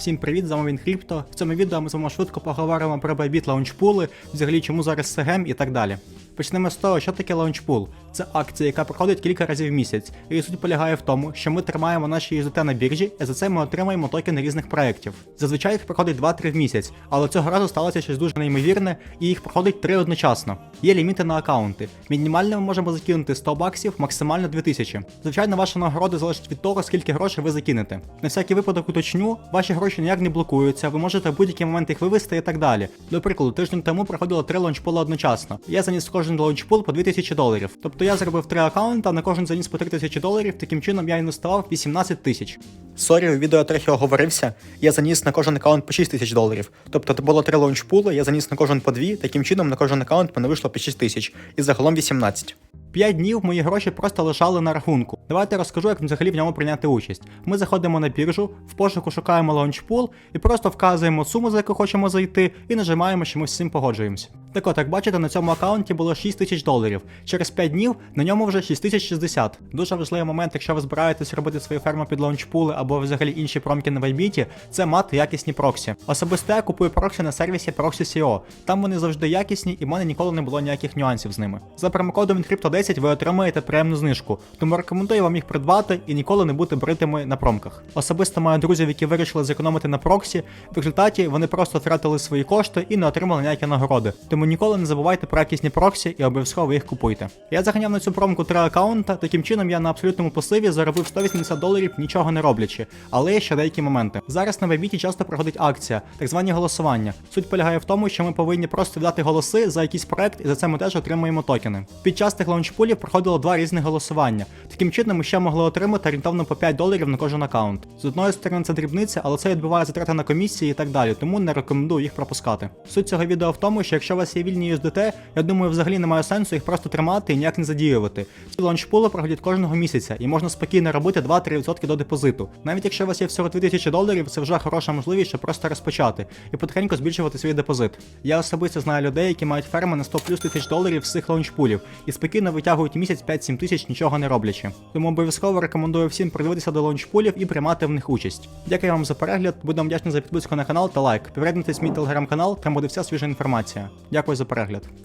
Всім привіт, з вами він Крипто. В цьому відео ми з вами швидко поговоримо про Bybit лаунчпули, взагалі чому зараз це і так далі. Почнемо з того, що таке лаунчпул. Це акція, яка проходить кілька разів в місяць. І суть полягає в тому, що ми тримаємо наші USDT на біржі, і за це ми отримаємо токени різних проєктів. Зазвичай їх проходить 2-3 в місяць, але цього разу сталося щось дуже неймовірне, і їх проходить 3 одночасно. Є ліміти на аккаунти. Мінімально ми можемо закинути 100 баксів, максимально 2000. Звичайно, ваша нагорода залежить від того, скільки грошей ви закинете. На всякий випадок уточню, ваші гроші ніяк не блокуються, ви можете в будь-який момент їх вивести і так далі. До прикладу, тиждень тому проходило 3 лаунчпули одночасно. Я заніс в кожен лаунчпул по 2000 доларів. Тобто я зробив 3 аккаунта, на кожен заніс по 3000 доларів, таким чином я інвестував 18 тисяч. Сорі, у відео трохи оговорився. Я заніс на кожен аккаунт по 6 тисяч доларів. Тобто це було 3 лаунчпули, я заніс на кожен по 2, таким чином на кожен аккаунт мене вийшло по 6 тисяч. І загалом 18. 5 днів мої гроші просто лежали на рахунку. Давайте розкажу, як взагалі в ньому прийняти участь. Ми заходимо на біржу, в пошуку шукаємо лаунчпул і просто вказуємо суму, за яку хочемо зайти, і нажимаємо, що ми з цим погоджуємося. Так от, як бачите, на цьому аккаунті було 6 тисяч доларів. Через 5 днів на ньому вже 6060. Дуже важливий момент, якщо ви збираєтесь робити свою ферму під лаунчпули або взагалі інші промки на Вайбіті, це мати якісні проксі. Особисто я купую проксі на сервісі Proxy.co. Там вони завжди якісні і в мене ніколи не було ніяких нюансів з ними. За промокодом Encrypto10 ви отримаєте приємну знижку, тому рекомендую вам їх придбати і ніколи не бути бритими на промках. Особисто маю друзів, які вирішили зекономити на проксі. В результаті вони просто втратили свої кошти і не отримали ніякі нагороди. Тому ніколи не забувайте про якісні проксі і обов'язково їх купуйте. Я заганяв на цю промку три аккаунта, таким чином я на абсолютному посиві заробив 180 доларів, нічого не роблячи. Але є ще деякі моменти. Зараз на Вебіті часто проходить акція, так звані голосування. Суть полягає в тому, що ми повинні просто дати голоси за якийсь проект, і за це ми теж отримуємо токени. Під час тих лаунчпулів проходило два різних голосування. Таким чином ми ще могли отримати орієнтовно по 5 доларів на кожен аккаунт. З одної сторони це дрібниця, але це відбуває затрати на комісії і так далі, тому не рекомендую їх пропускати. Суть цього відео в тому, що якщо у вас є вільні USDT, я думаю, взагалі немає сенсу їх просто тримати і ніяк не задіювати. Ці лаунчпули проходять кожного місяця і можна спокійно робити 2-3% до депозиту. Навіть якщо у вас є всього 2000 доларів, це вже хороша можливість, щоб просто розпочати і потихеньку збільшувати свій депозит. Я особисто знаю людей, які мають ферми на 100 плюс тисяч доларів з цих лаунчпулів і спокійно витягують місяць 5-7 тисяч нічого не роблячи. Тому обов'язково рекомендую всім придивитися до лаунчпулів і приймати в них участь. Дякую вам за перегляд, буду вам вдячний за підписку на канал та лайк. Підтримуйтесь мій телеграм-канал, там буде вся свіжа інформація. Дякую за перегляд.